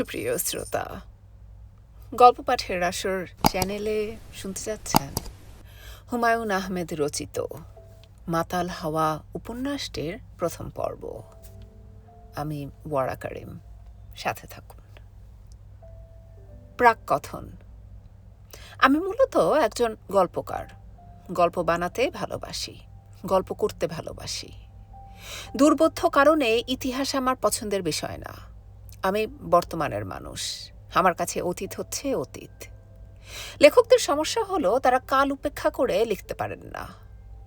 সুপ্রিয় শ্রোতা, গল্প পাঠের আসর চ্যানেলে শুনতে যাচ্ছেন হুমায়ুন আহমেদ রচিত মাতাল হাওয়া উপন্যাসটির প্রথম পর্ব। আমি ওয়ারা কারিম, সাথে থাকুন। প্রাক কথন আমি মূলত একজন গল্পকার। গল্প বানাতে ভালোবাসি, গল্প করতে ভালোবাসি। দুর্বোধ্য কারণে ইতিহাস আমার পছন্দের বিষয় না। আমি বর্তমানের মানুষ। আমার কাছে অতীত হচ্ছে অতীত। লেখকদের সমস্যা হলো তারা কাল উপেক্ষা করে লিখতে পারেন না।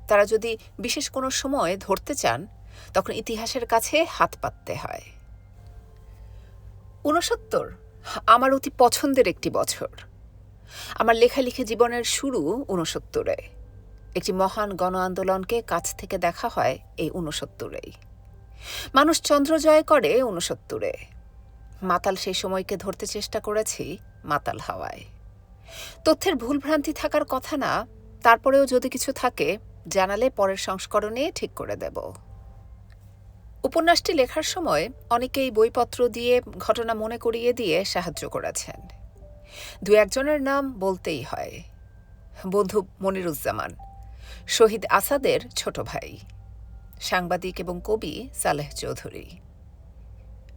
তারা যদি বিশেষ কোনো সময় ধরতে চান, তখন ইতিহাসের কাছে হাত পাততে হয়। ঊনসত্তর, আমার অতি পছন্দের একটি বছর। আমার লেখালেখি জীবনের শুরু ঊনসত্তরে। একটি মহান গণ আন্দোলনকে কাছ থেকে দেখা হয় এই ঊনসত্তরেই। মানুষ চন্দ্র জয় করে ঊনসত্তরে। মাতাল সেই সময়কে ধরতে চেষ্টা করেছি মাতাল হাওয়ায়। তথ্যের ভুলভ্রান্তি থাকার কথা না, তারপরেও যদি কিছু থাকে, জানালে পরের সংস্করণে ঠিক করে দেব। উপন্যাসটি লেখার সময় অনেকেই বইপত্র দিয়ে ঘটনা মনে করিয়ে দিয়ে সাহায্য করেছেন। দু একজনের নাম বলতেই হয়। বন্ধু মনিরুজ্জামান, শহীদ আসাদের ছোট ভাই। সাংবাদিক এবং কবি সালেহ চৌধুরী।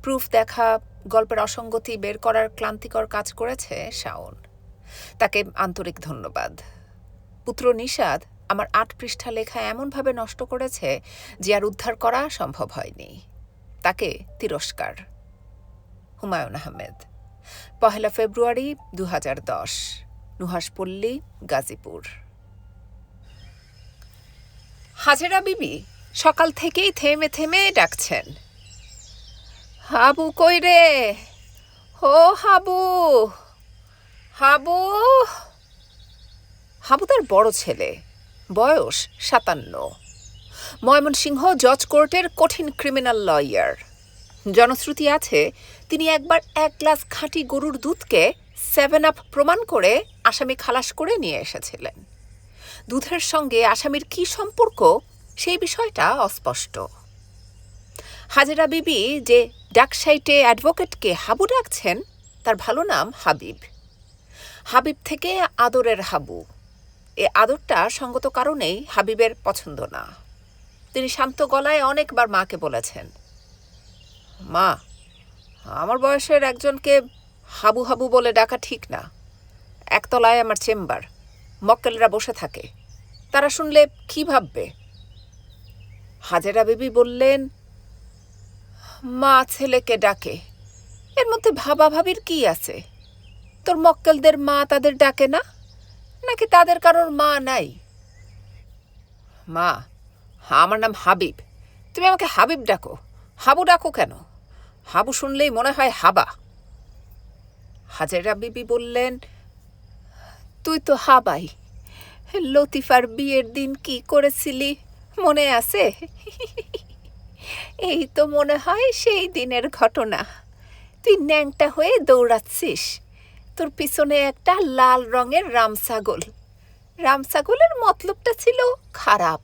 প্রুফ দেখা, গল্পের অসঙ্গতি বের করার ক্লান্তিকর কাজ করেছে শাওন। তাকে আন্তরিক ধন্যবাদ। পুত্র নিষাদ আমার আট পৃষ্ঠা লেখা এমনভাবে নষ্ট করেছে যে আর উদ্ধার করা সম্ভব হয়নি। তাকে তিরস্কার। হুমায়ুন আহমেদ। পহেলা ফেব্রুয়ারি দু হাজার দশ নুহাসপল্লী গাজীপুর। হাজেরা বিবি, সকাল থেকেই থেমে থেমে ডাকছেন। হাবু কই রে? ও হাবু। হাবু? হাবু তার বড় ছেলে। বয়স সাতান্ন। ময়মনসিংহ জজ কোর্টের কঠিন ক্রিমিনাল লয়ার। জনশ্রুতি আছে, তিনি একবার এক গ্লাস খাঁটি গরুর দুধকে সেভেন আপ প্রমাণ করে আসামি খালাস করে নিয়ে এসেছিলেন। দুধের সঙ্গে আসামির কি সম্পর্ক, সেই বিষয়টা অস্পষ্ট। হাজেরা বিবি যে ডাকসাইটে অ্যাডভোকেটকে হাবু ডাকছেন তার ভালো নাম হাবিব। হাবিব থেকে আদরের হাবু। এ আদরটা সঙ্গত কারণেই হাবিবের পছন্দ না। তিনি শান্ত গলায় অনেকবার মাকে বলেছেন, মা, আমার বয়সের একজনকে হাবু হাবু বলে ডাকা ঠিক না। একতলায় আমার চেম্বার, মক্কেলরা বসে থাকে। তারা শুনলে কি ভাববে? হাজেরা বিবি বললেন মা ছেলেকে ডাকে। এর মধ্যে ভাবা ভাবির কি আছে? তোর মক্কেলদের মা তাদের ডাকে না? নাকি তাদের কারোর মা নাই? মা, আমার নাম হাবিব। তুমি আমাকে হাবিব ডাকো। হাবু ডাকো কেন? হাবু শুনলেই মনে হয় হাবা। হাজেরা বিবি বললেন, তুই তো হাবাই। লতিফার বিয়ের দিন কি করেছিলি? মনে আছে? এই তো মনে হয় সেই দিনের ঘটনা। তুই ন্যাংটা হয়ে দৌড়াচ্ছিস। তোর পিছনে একটা লাল রঙের রামছাগল। রামছাগলের মতলবটা ছিল খারাপ।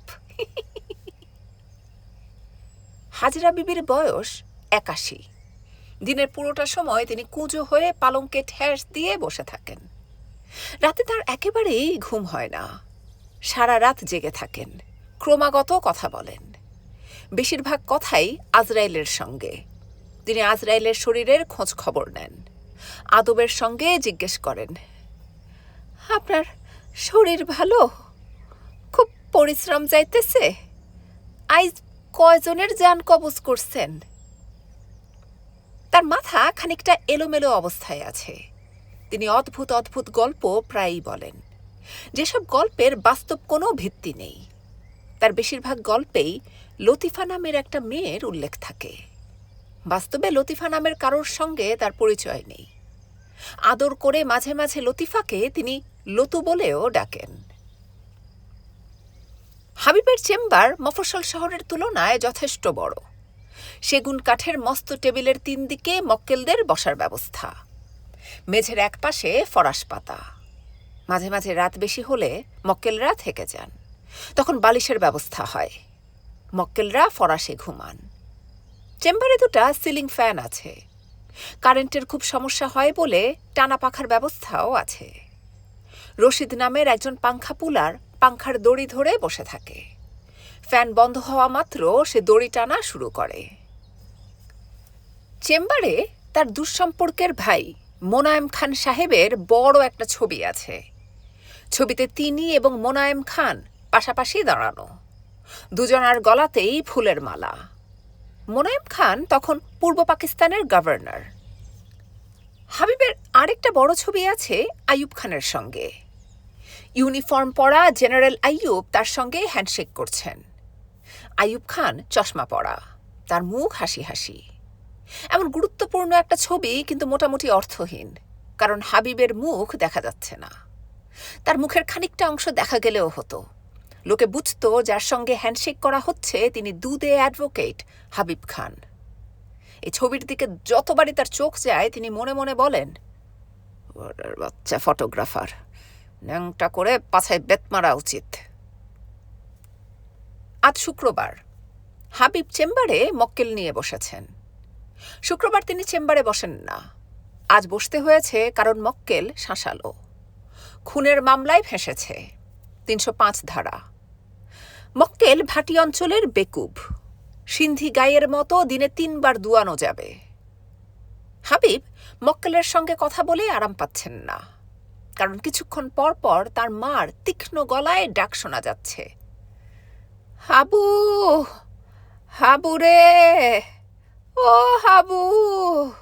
হাজরা বিবির বয়স একাশি। দিনের পুরোটা সময় তিনি কুঁজো হয়ে পালঙ্কে ঠেস দিয়ে বসে থাকেন। রাতে তার একেবারেই ঘুম হয় না। সারা রাত জেগে থাকেন। ক্রমাগত কথা বলেন। বেশিরভাগ কথাই আজরাইলের সঙ্গে। তিনি আজরাইলের শরীরের খোঁজ খবর নেন। আদবের সঙ্গে জিজ্ঞেস করেন, আপনার শরীর ভালো? খুব পরিশ্রম যাইতেছে? আইজ কয়জনের যান কবজ করছেন? তার মাথা খানিকটা এলোমেলো অবস্থায় আছে। তিনি অদ্ভুত অদ্ভুত গল্প প্রায়ই বলেন। যেসব গল্পের বাস্তব কোনো ভিত্তি নেই। তার বেশিরভাগ গল্পেই লতিফা নামের একটা মেয়ের উল্লেখ থাকে। বাস্তবে লতিফা নামের কারোর সঙ্গে তার পরিচয় নেই। আদর করে মাঝে মাঝে লতিফাকে তিনি লতু বলেও ডাকেন। হাবিবের চেম্বার মফস্বল শহরের তুলনায় যথেষ্ট বড়। সেগুন কাঠের মস্ত টেবিলের তিন দিকে মক্কেলদের বসার ব্যবস্থা। মেঝের একপাশে ফরাস পাতা। মাঝে মাঝে রাত বেশি হলে মক্কেলরা থেকে যান। তখন বালিশের ব্যবস্থা হয়। মক্কেলরা ফরাসে ঘুমান। চেম্বারে দুটা সিলিং ফ্যান আছে। কারেন্টের খুব সমস্যা হয় বলে টানা পাখার ব্যবস্থাও আছে। রশিদ নামের একজন পাংখা পুলার পাংখার দড়ি ধরে বসে থাকে। ফ্যান বন্ধ হওয়া মাত্র সে দড়ি টানা শুরু করে। চেম্বারে তার দুঃসম্পর্কের ভাই মোনায়েম খান সাহেবের বড় একটা ছবি আছে। ছবিতে তিনি এবং মোনায়েম খান পাশাপাশি দাঁড়ানো। দুজনার গলাতেই ফুলের মালা। মোনায়েম খান তখন পূর্ব পাকিস্তানের গভর্নর। হাবিবের আরেকটা বড় ছবি আছে আইয়ুব খানের সঙ্গে। ইউনিফর্ম পরা জেনারেল আইয়ুব তার সঙ্গে হ্যান্ডশেক করছেন। আইয়ুব খান চশমা পরা, তার মুখ হাসি হাসি। এমন গুরুত্বপূর্ণ একটা ছবি কিন্তু মোটামুটি অর্থহীন, কারণ হাবিবের মুখ দেখা যাচ্ছে না। তার মুখের খানিকটা অংশ দেখা গেলেও হতো। লোকে বুঝতো যার সঙ্গে হ্যান্ডশেক করা হচ্ছে তিনি দুদে অ্যাডভোকেট হাবিব খান। এই ছবির দিকে যতবারই তার চোখ যায়, তিনি মনে মনে বলেন বাচ্চা ফটোগ্রাফার, ন্যাংটা করে পাছায় বেত মারা উচিত। আজ শুক্রবার, হাবিব চেম্বারে মক্কেল নিয়ে বসেছেন। শুক্রবার তিনি চেম্বারে বসেন না। আজ বসতে হয়েছে কারণ মক্কেল শাঁসালো। খুনের মামলায় ফেঁসেছে তিনশো পাঁচ ধারা। মক্কেল ভাটি অঞ্চলের বেকুব। সিন্ধি গায়ের মতো দিনে তিনবার দুয়ানো যাবে। হাবিব মক্কেলের সঙ্গে কথা বলে আরাম পাচ্ছেন না। কারণ কিছুক্ষণ পর পর তার মার তীক্ষ্ণ গলায় ডাক শোনা যাচ্ছে। হাবু হাবু রে, ও হাবু।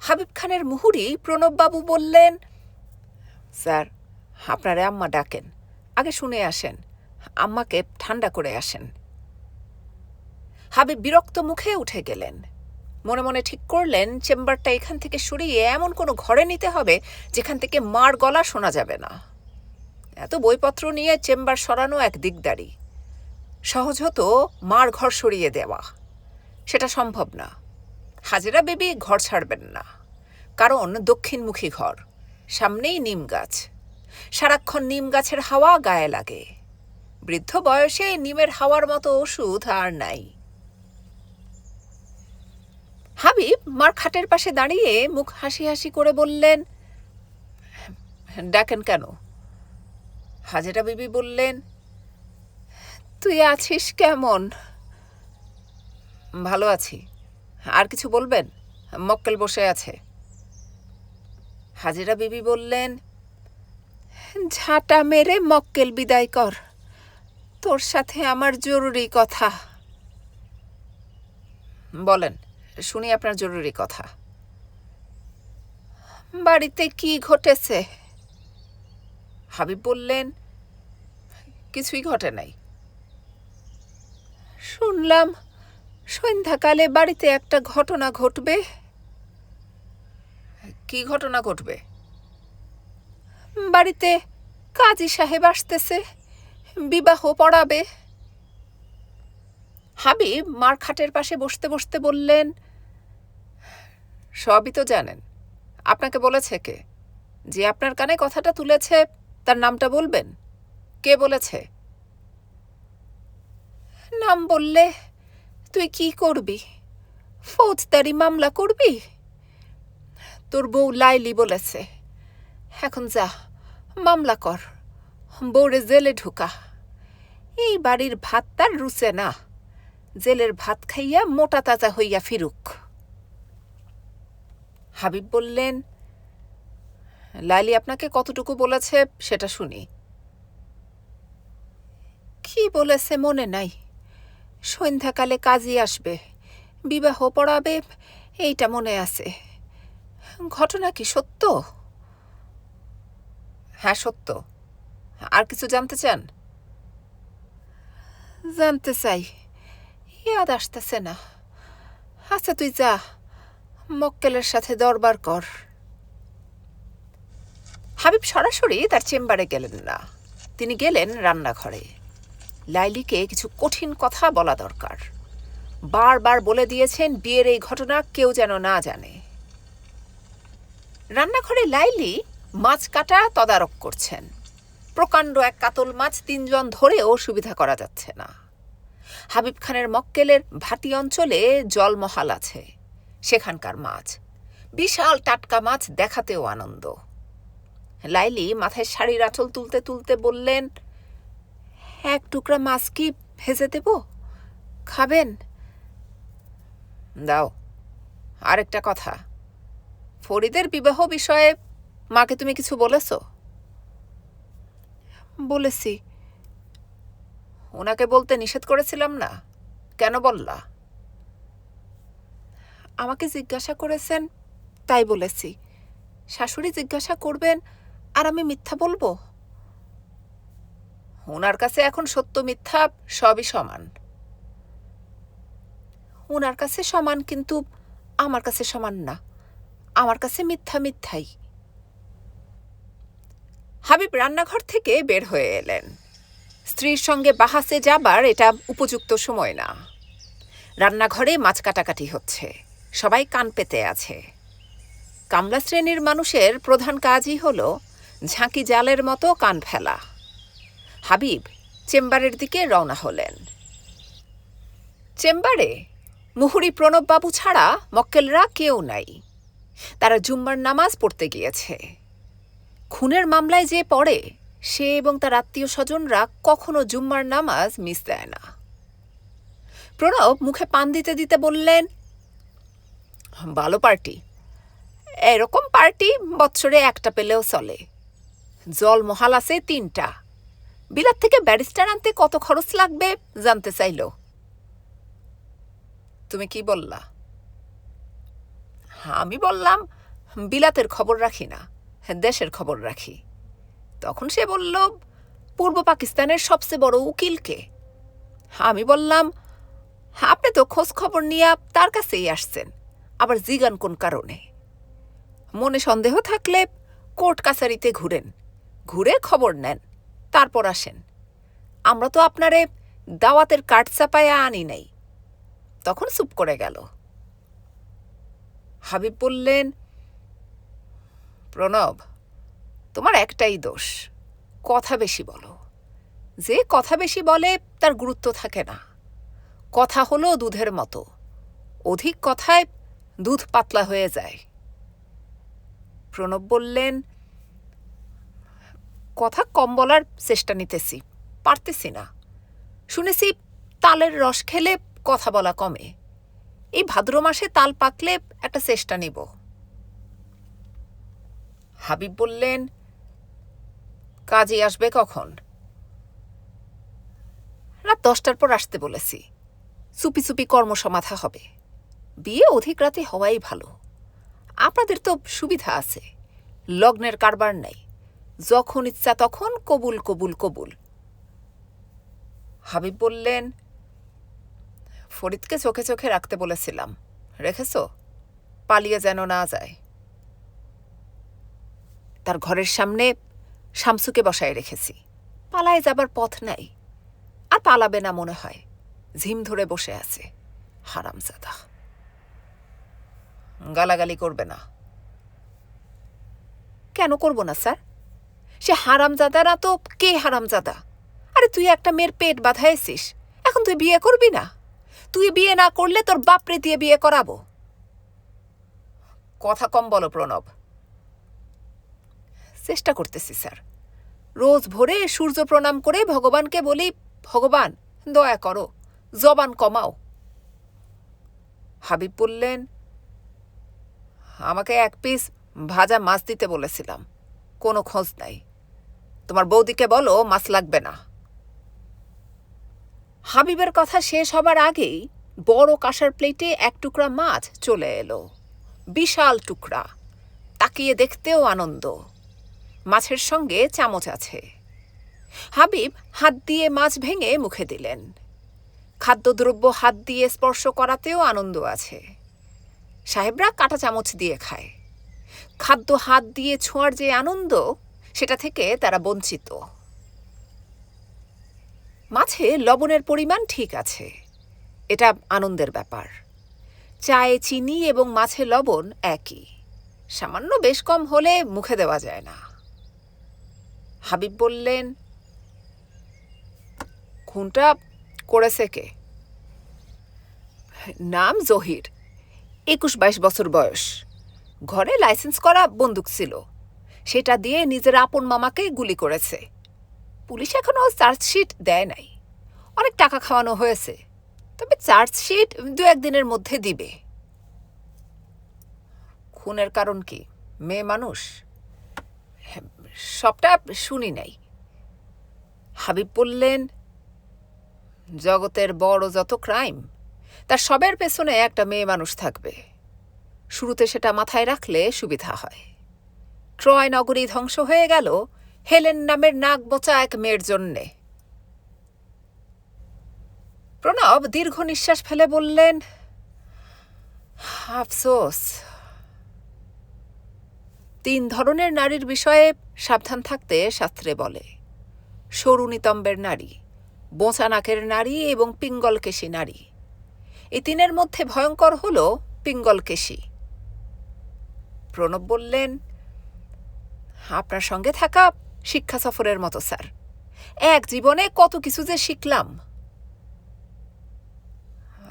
হাবিব খানের মুহুরি প্রণববাবু বললেন, স্যার, আপনারে আম্মা ডাকেন। আগে শুনে আসেন। আম্মাকে ঠান্ডা করে আসেন। হাবিব বিরক্ত মুখে উঠে গেলেন। মনে মনে ঠিক করলেন, চেম্বারটা এখান থেকে সরিয়ে এমন কোনো ঘরে নিতে হবে যেখান থেকে মার গলা শোনা যাবে না। এত বইপত্র নিয়ে চেম্বার সরানো এক দিকদারি। সহজ হতো মার ঘর সরিয়ে দেওয়া। সেটা সম্ভব না। হাজেরা বেবি ঘর ছাড়বেন না। কারণ দক্ষিণমুখী ঘর, সামনেই নিম গাছ। সারাক্ষণ নিম গাছের হাওয়া গায়ে লাগে। বৃদ্ধ বয়সে নিমের হাওয়ার মতো ওষুধ আর নাই। হাবিব মার খাটের পাশে দাঁড়িয়ে মুখ হাসি হাসি করে বললেন, ডাকেন কেন? হাজেরা বিবি বললেন, তুই আছিস কেমন? ভালো আছি। আর কিছু বলবেন? মক্কেল বসে আছে। হাজিরা বিবি বললেন, ঝাঁটা মেরে মক্কেল বিদায় কর। তোর সাথে আমার জরুরি কথা। বলেন, শুনি আপনার জরুরি কথা। বাড়িতে কি ঘটেছে? হাবিব বললেন, কিছুই ঘটে নাই। শুনলাম, সন্ধ্যাকালে বাড়িতে একটা ঘটনা ঘটবে। কি ঘটনা ঘটবে? বাড়িতে কাজী সাহেব আসতেছে। বিবাহ পড়াবে। হাবিব মার খাটের পাশে বসতে বসতে বললেন, সবই তো জানেন। আপনাকে বলেছে কে? যে আপনার কানে কথাটা তুলেছে, তার নামটা বলবেন? কে বলেছে? নাম বললে তুই কি করবি? ফৌজদারি মামলা করবি? তোর বউ লাইলি বলেছে। এখন যা, মামলা কর। বউরে জেলে ঢুকা। এই বাড়ির ভাত তার রুচে না। জেলের ভাত খাইয়া মোটা তাজা হইয়া ফিরুক। হাবিব বললেন, লাইলি আপনাকে কতটুকু বলেছে সেটা শুনি। কি বলেছে মনে নাই। সন্ধ্যাকালে কাজী আসবে, বিবাহ পড়াবে, এইটা মনে আছে। ঘটনা কি সত্য? হ্যাঁ সত্য। আর কিছু জানতে চান? জানতে চাই ইয়াদ আসতেছে না আচ্ছা তুই যা মক্কেলের সাথে দরবার কর হাবিব সরাসরি তার চেম্বারে গেলেন না তিনি গেলেন রান্নাঘরে লাইলিকে কিছু কঠিন কথা বলা দরকার বারবার বলে দিয়েছেন বিয়ের এই ঘটনা কেউ যেন না জানে রান্নাঘরে লাইলি মাছ কাটা তদারক করছেন প্রকাণ্ড এক কাতল মাছ তিনজন ধরেও সুবিধা করা যাচ্ছে না। হাবিব খানের মক্কেলের ভাটি অঞ্চলে জলমহাল আছে, সেখানকার মাছ। বিশাল টাটকা মাছ দেখাতেও আনন্দ। লাইলি মাথায় শাড়ির আঁচল তুলতে তুলতে বললেন, এক টুকরা মাছ কি ভেজে দেব? খাবেন? দাও, আরেকটা কথা। ফরিদের বিবাহ বিষয়ে মাকে তুমি কিছু বলেছ? বলেছি। ওনাকে বলতে নিষেধ করেছিলাম না। কেন বললা? আমাকে জিজ্ঞাসা করেছেন, তাই বলেছি। শাশুড়ি জিজ্ঞাসা করবেন আর আমি মিথ্যা বলব? ওনার কাছে এখন সত্য মিথ্যা সবই সমান। ওনার কাছে সমান কিন্তু আমার কাছে সমান না। আমার কাছে মিথ্যা মিথ্যাই। হাবিব রান্নাঘর থেকে বের হয়ে এলেন। স্ত্রীর সঙ্গে বাহাসে যাবার এটা উপযুক্ত সময় না। রান্নাঘরে মাছ কাটাকাটি হচ্ছে। সবাই কান পেতে আছে। কামলা শ্রেণির মানুষের প্রধান কাজই হল ঝাঁকি জালের মতো কান ফেলা। হাবিব চেম্বারের দিকে রওনা হলেন। চেম্বারে মুহুরি প্রণববাবু ছাড়া মক্কেলরা কেউ নাই। তারা জুম্মার নামাজ পড়তে গিয়েছে। খুনের মামলায় যে পড়ে, সে এবং তার আত্মীয় স্বজনরা কখনো জুম্মার নামাজ মিস দেয় না। প্রণব মুখে পান দিতে দিতে বললেন, ভালো পার্টি। এরকম পার্টি বৎসরে একটা পেলেও চলে। জল মহাল আছে তিনটা। বিলাত থেকে ব্যারিস্টার আনতে কত খরচ লাগবে জানতে চাইল। তুমি কি বললা? আমি বললাম, বিলাতের খবর রাখি না। দেশের খবর রাখি। তখন সে বলল, পূর্ব পাকিস্তানের সবচেয়ে বড় উকিলকে আমি বললাম, আপনি তো খোঁজ খবর নিয়ে তার কাছেই আসছেন, আবার জিগান কোন কারণে? মনে সন্দেহ থাকলে কোর্ট কাছারিতে ঘুরেন, ঘুরে খবর নেন, তারপর আসেন। আমরা তো আপনারে দাওয়াতের কাঠ চাপায়া আনি নাই। তখন চুপ করে গেল। হাবিব বললেন প্রণব, তোমার একটাই দোষ, কথা বেশি বলো। যে কথা বেশি বলে, তার গুরুত্ব থাকে না। কথা হলো দুধের মতো, অধিক কথায় দুধ পাতলা হয়ে যায়। প্রণব বললেন, কথা কম বলার চেষ্টা নিতেছি, পারতেছি না। শুনেছি তালের রস খেলে কথা বলা কমে। এই ভাদ্র মাসে তাল পাকলে একটা চেষ্টা নিব। হাবিব বললেন, কাজে আসবে কখন? রাত দশটার পর আসতে বলেছি। চুপি চুপি কর্মসমাধা হবে। বিয়ে অধিক রাতে হওয়াই ভালো। আপনাদের তো সুবিধা আছে। লগ্নের কারবার নাই। যখন ইচ্ছা তখন কবুল কবুল কবুল। হাবিব বললেন, ফরিদকে চোখে চোখে রাখতে বলেছিলাম। রেখেছ? পালিয়ে যেন না যায়। তার ঘরের সামনে শামসুকে বসায় রেখেছি। পালায় যাবার পথ নাই। আর পালাবে না মনে হয়। ঝিম ধরে বসে আছে হারামজাদা। গালাগালি করবে না। কেন করব না, স্যার? সে হারামজাদা না তো কে হারামজাদা? আরে তুই একটা মেয়ের পেট বাঁধাইছিস। এখন তুই বিয়ে করবি না? তুই বিয়ে না করলে তোর বাপরে দিয়ে বিয়ে করাবো। কথা কম বলো, প্রণব। চেষ্টা করতেছি, স্যার। রোজ ভোরে সূর্য প্রণাম করে ভগবানকে বলি, ভগবান, দয়া করো, জবান কমাও। হাবিব বললেন, আমাকে এক পিস ভাজা মাছ দিতে বলেছিলাম, কোনো খোঁজ নাই। তোমার বৌদিকে বলো, মাছ লাগবে না। হাবিবের কথা শেষ হবার আগেই বড় কাঁসার প্লেটে এক টুকরা মাছ চলে এলো, বিশাল টুকরা। তাকিয়ে দেখতেও আনন্দ। মাছের সঙ্গে চামচ আছে। হাবিব হাত দিয়ে মাছ ভেঙে মুখে দিলেন। খাদ্যদ্রব্য হাত দিয়ে স্পর্শ করাতেও আনন্দ আছে। সাহেবরা কাঁটা চামচ দিয়ে খায়। খাদ্য হাত দিয়ে ছোঁয়ার যে আনন্দ, সেটা থেকে তারা বঞ্চিত। মাছে লবণের পরিমাণ ঠিক আছে। এটা আনন্দের ব্যাপার। চায়ে চিনি এবং মাছে লবণ একই। সামান্য বেশ কম হলে মুখে দেওয়া যায় না। হাবিব বললেন, খুনটা করেছে কে? নাম জহির একুশ বাইশ বছর বয়স। ঘরে লাইসেন্স করা বন্দুক ছিল। সেটা দিয়ে নিজের আপন মামাকে গুলি করেছে। পুলিশ এখনও চার্জশিট দেয় নাই। অনেক টাকা খাওয়ানো হয়েছে। তবে চার্জশিট দু একদিনের মধ্যে দিবে। খুনের কারণ কি? মেয়ে মানুষ? সবটা শুনি নাই। হাবিব বললেন, জগতের বড় যত ক্রাইম, তার সবের পেছনে একটা মেয়ে মানুষ থাকবে। শুরুতে সেটা মাথায় রাখলে সুবিধা হয়। ট্রয় নগরী ধ্বংস হয়ে গেল, হেলেন নামের নাক বোচা এক মেয়ের জন্যে। প্রণব দীর্ঘ নিঃশ্বাস ফেলে বললেন, আফসোস। তিন ধরনের নারীর বিষয়ে সাবধান থাকতে শাস্ত্রে বলে। সরু নিতম্বের নারী, বোঁচা নাকের নারী এবং পিঙ্গলকেশী নারী। এই তিনের মধ্যে ভয়ঙ্কর হল পিঙ্গলকেশী প্রণব বললেন, আপনার সঙ্গে থাকা শিক্ষা সফরের মতো, স্যার। এক জীবনে কত কিছু যে শিখলাম।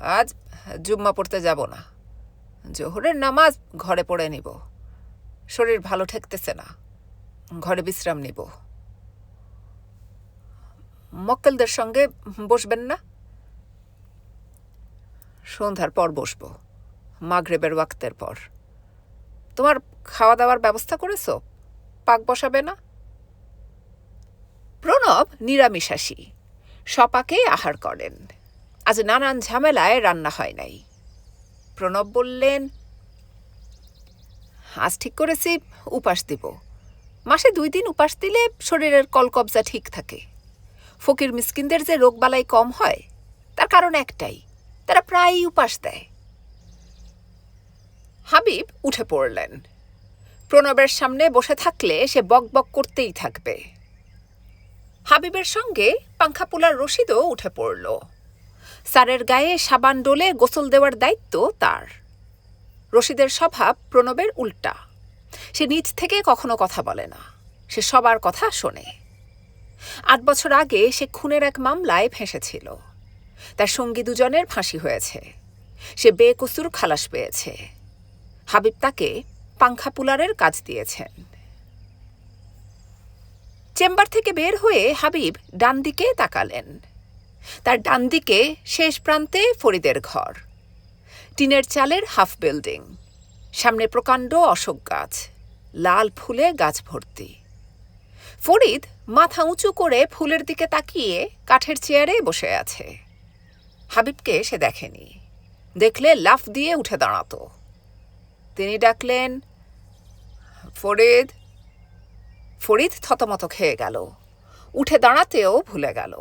আজ জুম্মা পড়তে যাব না। জোহরের নামাজ ঘরে পড়ে নিব। শরীর ভালো ঠেকতেছে না। ঘরে বিশ্রাম নিব। মক্কেলদের সঙ্গে বসবেন না? সন্ধ্যার পর বসবো, মাগরেবের ওয়াক্তের পর। তোমার খাওয়া দাওয়ার ব্যবস্থা করেছ? পাক বসাবে না? প্রণব নিরামিষাসী সপাকে আহার করেন। আজ নানান ঝামেলায় রান্না হয় নাই। প্রণব বললেন, আজ ঠিক করেছি, উপাস দিব। মাসে দুই দিন উপাস দিলে শরীরের কলকবজা ঠিক থাকে। ফকির মিসকিনদের যে রোগবালাই কম হয়, তার কারণ একটাই, তারা প্রায়ই উপাস দেয়। হাবিব উঠে পড়লেন। প্রণবের সামনে বসে থাকলে সে বকবক করতেই থাকবে। হাবিবের সঙ্গে পাংখাপুলার রশিদও উঠে পড়ল। স্যারের গায়ে সাবান ডোলে গোসল দেওয়ার দায়িত্ব তার। রশিদের স্বভাব প্রণবের উল্টা। সে নিজ থেকে কখনো কথা বলে না। সে সবার কথা শোনে। আট বছর আগে সে খুনের এক মামলায় ফেঁসেছিল। তার সঙ্গী দুজনের ফাঁসি হয়েছে। সে বেকসুর খালাস পেয়েছে। হাবিব তাকে পাংখাপুলারের কাজ দিয়েছেন। চেম্বার থেকে বের হয়ে হাবিব ডান দিকে তাকালেন। তার ডান দিকে শেষ প্রান্তে ফরিদের ঘর। টিনের চালের হাফ বিল্ডিং। সামনে প্রকাণ্ড অশোক গাছ, লাল ফুলে গাছ ভর্তি। ফরিদ মাথা উঁচু করে ফুলের দিকে তাকিয়ে কাঠের চেয়ারে বসে আছে। হাবিবকে সে দেখেনি। দেখলে লাফ দিয়ে উঠে দাঁড়াতো। তিনি ডাকলেন, ফরিদ। ফরিদ থতমত খেয়ে গেল। উঠে দাঁড়াতেও ভুলে গেল।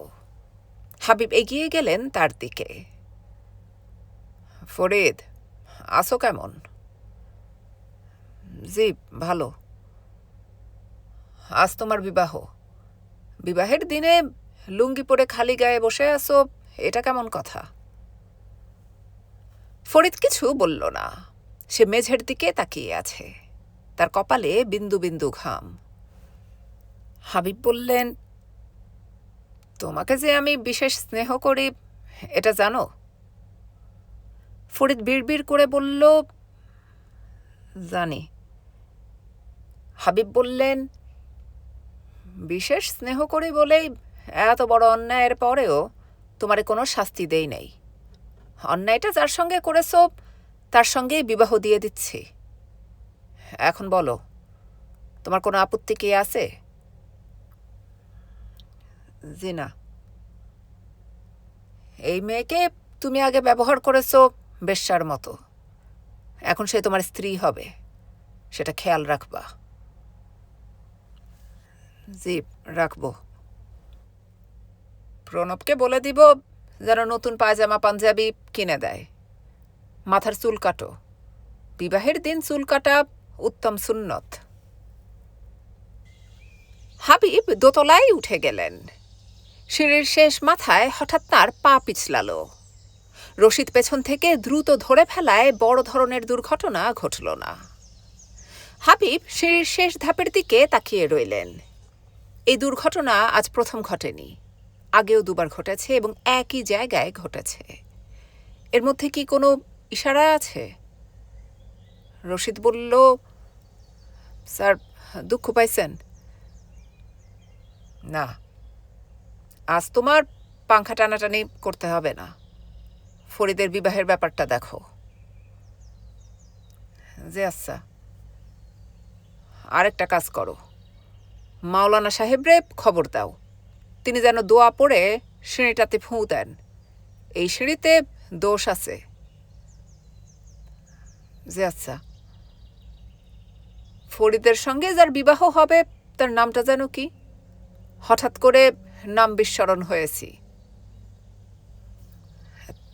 হাবিব এগিয়ে গেলেন তার দিকে। ফরিদ, আসো কেমন? জি, ভালো। আজ তোমার বিবাহ। বিবাহের দিনে লুঙ্গি পরে খালি গায়ে বসে আসো এটা কেমন কথা? ফরিদ কিছু বলল না। সে মেঝের দিকে তাকিয়ে আছে। তার কপালে বিন্দু বিন্দু ঘাম। হাবিব বললেন, তোমাকে যে আমি বিশেষ স্নেহ করি, এটা জানো? ফরিদ বিড়বিড় করে বলল, জানি। হাবিব বললেন, বিশেষ স্নেহ করি বলেই এত বড় অন্যায়ের পরেও তোমারে কোনো শাস্তি দেই নাই। অন্যায়টা যার সঙ্গে করেছ, তার সঙ্গেই বিবাহ দিয়ে দিচ্ছি। এখন বলো, তোমার কোনো আপত্তি কি আছে? জি না এই মেয়েকে তুমি আগে ব্যবহার করেছ বেশ্যার মতো। এখন সে তোমার স্ত্রী হবে, সেটা খেয়াল রাখবা। জি রাখব। প্রণবকে বলে দিব যেন নতুন পায়জামা পাঞ্জাবি কিনে দেয়। মাথার চুল কাটো। বিবাহের দিন চুল কাটা উত্তম সুন্নত। হাবিব দোতলায় উঠে গেলেন। সিঁড়ির শেষ মাথায় হঠাৎ তার পা পিছলাল। রশিদ পেছন থেকে দ্রুত ধরে ফেলায় বড় ধরনের দুর্ঘটনা ঘটল না। হাবিব সিঁড়ির শেষ ধাপের দিকে তাকিয়ে রইলেন। এই দুর্ঘটনা আজ প্রথম ঘটেনি। আগেও দুবার ঘটেছে এবং একই জায়গায় ঘটেছে। এর মধ্যে কি কোনো ইশারা আছে? রশিদ বলল, স্যার, দুঃখ পাইছেন? না। আজ তোমার পাংখা টানাটানি করতে হবে না। ফরিদের বিবাহের ব্যাপারটা দেখো। যে আচ্ছা। আরেকটা কাজ করো। মাওলানা সাহেবরে খবর দাও। তিনি যেন দোয়া পড়ে সিঁড়িটাতে ফুঁ দেন। এই সিঁড়িতে দোষ আছে। যে আচ্ছা। ফরিদের সঙ্গে যার বিবাহ হবে, তার নামটা যেন কি? হঠাৎ করে নাম বিস্মরণ হয়েছি।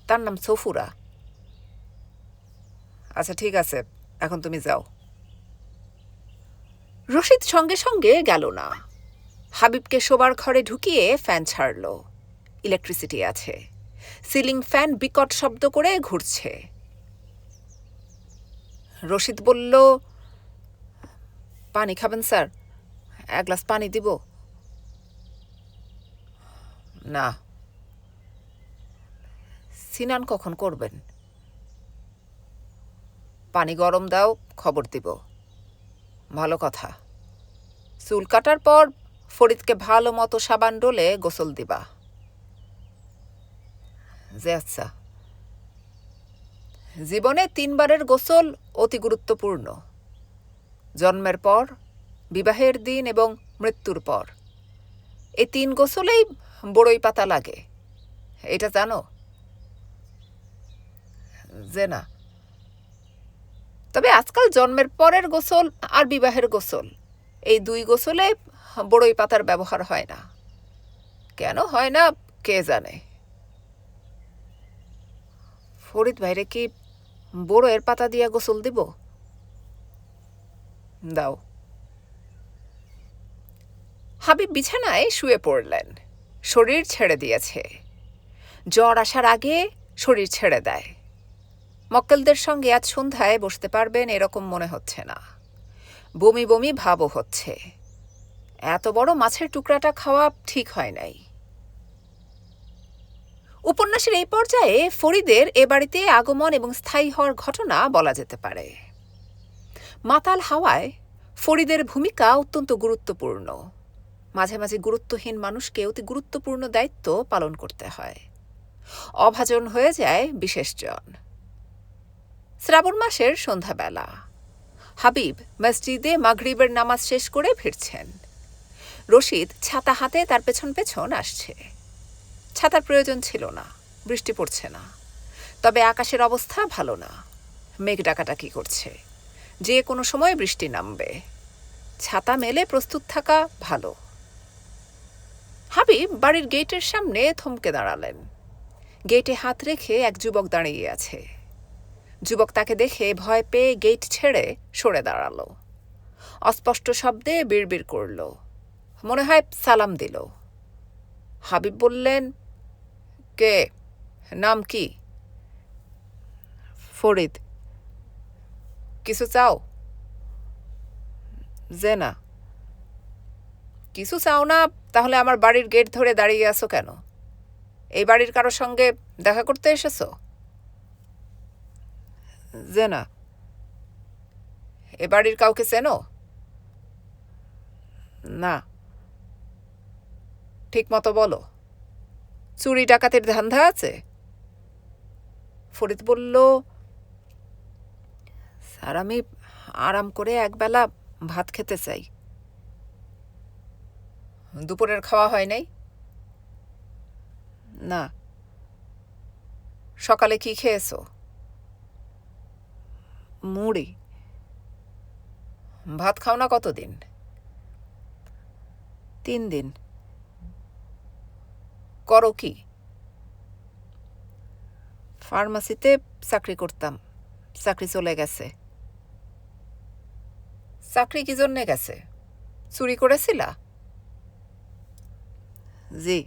তার নাম সফুরা। আচ্ছা ঠিক আছে, এখন তুমি যাও। রশিদ সঙ্গে সঙ্গে গেল না। হাবিবকে শোবার ঘরে ঢুকিয়ে ফ্যান ছাড়ল। ইলেকট্রিসিটি আছে। সিলিং ফ্যান বিকট শব্দ করে ঘুরছে। রশিদ বলল, পানি খাবেন, স্যার। এক গ্লাস পানি দিব? না। সিনান কখন করবেন? পানি গরম দাও, খবর দিব। ভালো কথা। চুল কাটার পর ফরিদকে ভালো মতো সাবান ডোলে গোসল দিবা। যে আচ্ছা। জীবনে তিনবারের গোসল অতি গুরুত্বপূর্ণ। জন্মের পর, বিবাহের দিন এবং মৃত্যুর পর। এই তিন গোসলেই বড়ই পাতা লাগে। এটা জানো? যে না। তবে আজকাল জন্মের পরের গোসল আর বিবাহের গোসল। এই দুই গোসলে বড়ই পাতার ব্যবহার হয় না। কেন হয় না, কে জানে? ফরিদ ভাইরে কি বড়য়ের পাতা দিয়া গোসল দিব? দাও। হাবিব বিছানায় শুয়ে পড়লেন। শরীর ছেড়ে দিয়েছে। জ্বর আসার আগে শরীর ছেড়ে দেয়। মক্কেলদের সঙ্গে আজ সন্ধ্যায় বসতে পারবেন এরকম মনে হচ্ছে না। বমি বমি ভাবও হচ্ছে। এত বড় মাছের টুকরাটা খাওয়া ঠিক হয় নাই। উপন্যাসের এই পর্যায়ে ফরিদের এ বাড়িতে আগমন এবং স্থায়ী হওয়ার ঘটনা বলা যেতে পারে। মাতাল হাওয়ায় ফরিদের ভূমিকা অত্যন্ত গুরুত্বপূর্ণ। মাঝে মাঝে গুরুত্বহীন মানুষকে অতি গুরুত্বপূর্ণ দায়িত্ব পালন করতে হয়। অভাজন হয়ে যায় বিশেষজন। শ্রাবণ মাসের সন্ধ্যাবেলা। হাবিব মসজিদে মাগরিবের নামাজ শেষ করে ফিরছেন। রশিদ ছাতা হাতে তার পেছন পেছন আসছে। ছাতার প্রয়োজন ছিল না, বৃষ্টি পড়ছে না। তবে আকাশের অবস্থা ভালো না। মেঘ ডাকাটাকি করছে। যে কোনো সময় বৃষ্টি নামবে। ছাতা মেলে প্রস্তুত থাকা ভালো। হাবিব বাড়ির গেটের সামনে থমকে দাঁড়ালেন। গেটে হাত রেখে এক যুবক দাঁড়িয়ে আছে। যুবক তাকে দেখে ভয় পেয়ে গেট ছেড়ে সরে দাঁড়াল। অস্পষ্ট শব্দে বিড়বিড় করল। মনে হয় সালাম দিল। হাবিব বললেন, কে? নাম কি? ফরিদ। কিছু চাও? যে না কিছু চাও না, তাহলে আমার বাড়ির গেট ধরে দাঁড়িয়ে আছো কেন? এই বাড়ির কারোর সঙ্গে দেখা করতে এসেছ? যে না এ কাউকে চেনো? না। ঠিক মতো বলো। চুরি ডাকাতের ধান্ধা আছে? ফরিদ বলল, স্যার, আমি আরাম করে একবেলা ভাত খেতে চাই। দুপুরের খাওয়া হয় নাই? না। সকালে কি খেয়েছো? মুড়ি। ভাত খাও না কতদিন? তিন দিন। করো কি? ফার্মাসিতে চাকরি করতাম। চাকরি চলে গেছে। চাকরি কি জন্যে গেছে? চুরি করেছিলা? জি।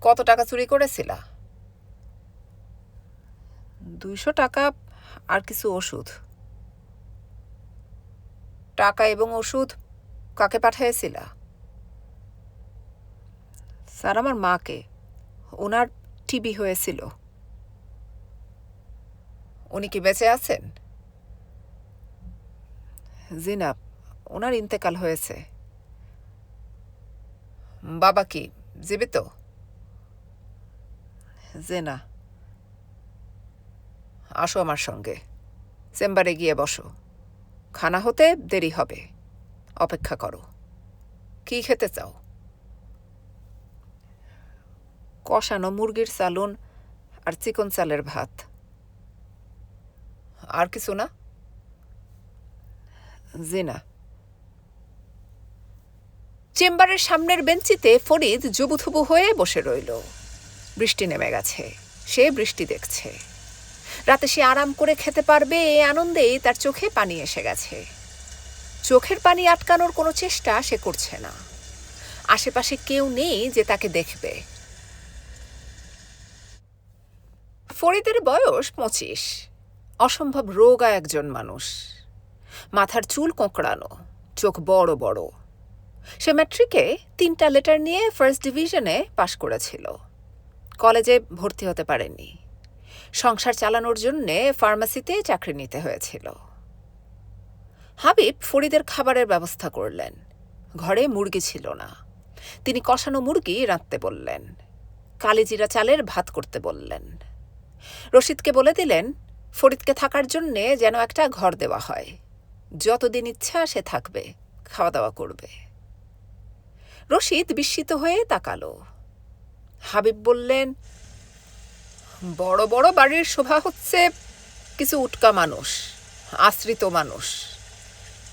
কত টাকা চুরি করেছিলা? দুইশো টাকা আর কিছু ওষুধ। টাকা এবং ওষুধ কাকে পাঠিয়েছিলা? স্যার, আমার মাকে। ওনার টিবি হয়েছিল। উনি কি বেঁচে আছেন? জিনাব, ওনার ইন্তেকাল হয়েছে। বাবা কি জীবিত? জেনা আসো আমার সঙ্গে। চেম্বারে গিয়ে বসো। খানা হতে দেরি হবে। অপেক্ষা করো। কি খেতে চাও? কষানো মুরগির চালুন আর চিকন চালের ভাত। আর কিছু না? জি না। চেম্বারের সামনের বেঞ্চিতে ফরিদ জুবুথুবু হয়ে বসে রইল। বৃষ্টি নেমে গেছে। সে বৃষ্টি দেখছে। রাতে সে আরাম করে খেতে পারবে এই আনন্দেই তার চোখে পানি এসে গেছে। চোখের পানি আটকানোর কোনো চেষ্টা সে করছে না। আশেপাশে কেউ নেই যে তাকে দেখবে। ফরিদের বয়স পঁচিশ। অসম্ভব রোগা একজন মানুষ। মাথার চুল কোঁকড়ানো, চোখ বড় বড়। সে ম্যাট্রিকে তিনটা লেটার নিয়ে ফার্স্ট ডিভিশনে পাশ করেছিল। কলেজে ভর্তি হতে পারেনি সংসার চালানোর জন্যে ফার্মাসিতে চাকরি নিতে হয়েছিল। হাবিব ফরিদের খাবারের ব্যবস্থা করলেন। ঘরে মুরগি ছিল না। তিনি কষানো মুরগি রাঁধতে বললেন। কালিজিরা চালের ভাত করতে বললেন। রশিদকে বলে দিলেন, ফরিদকে থাকার জন্যে যেন একটা ঘর দেওয়া হয়। যতদিন ইচ্ছা সে থাকবে খাওয়া দাওয়া করবে। রশিদ বিস্মিত হয়ে তাকালো। হাবিব বললেন বড় বড় বাড়ির শোভা হচ্ছে কিছু উটকা মানুষ, আশ্রিত মানুষ।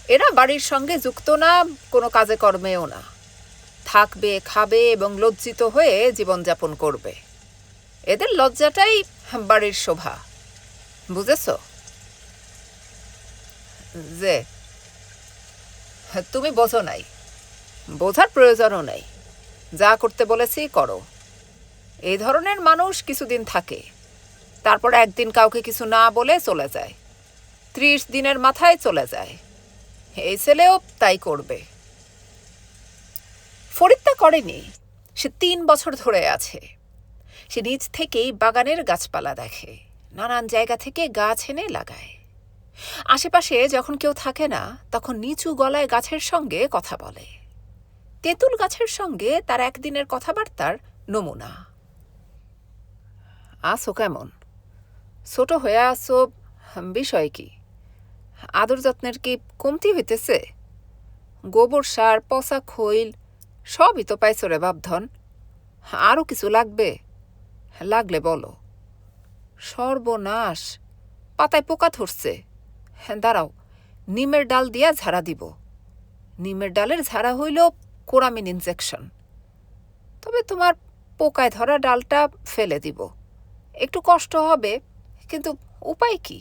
এরা বাড়ির সঙ্গে যুক্ত না, কোনো কাজে কর্মেও না। থাকবে, খাবে এবং লজ্জিত হয়ে জীবনযাপন করবে। এদের লজ্জাটাই বাড়ির শোভা। বুঝেছ? যে, তুমি বোঝো নাই। বোঝার প্রয়োজনও নেই। যা করতে বলেছি করো। এই ধরনের মানুষ কিছুদিন থাকে। তারপর একদিন কাউকে কিছু না বলে চলে যায়। ত্রিশ দিনের মাথায় চলে যায়। এই ছেলেও তাই করবে। ফরিদ তা করেনি। সে তিন বছর ধরে আছে। সে নিজ থেকেই বাগানের গাছপালা দেখে। নানান জায়গা থেকে গাছ এনে লাগায়। আশেপাশে যখন কেউ থাকে না, তখন নিচু গলায় গাছের সঙ্গে কথা বলে। তেঁতুল গাছের সঙ্গে তার একদিনের কথাবার্তার নমুনা। আসো কেমন? ছোট হয়ে আসো বিষয় কি? আদর যত্নের কি কমতি হইতেছে? গোবর সার, পচা খৈল, সবই তো পাইছো রে বাপধন আরও কিছু লাগবে? লাগলে বলো। সর্বনাশ, পাতায় পোকা ধরছে। হ্যাঁ দাঁড়াও, নিমের ডাল দিয়া ঝাড়া দিব। নিমের ডালের ঝাড়া হইল কোরামিন ইনজেকশন। তবে তোমার পোকায় ধরা ডালটা ফেলে দিব। একটু কষ্ট হবে কিন্তু উপায় কি?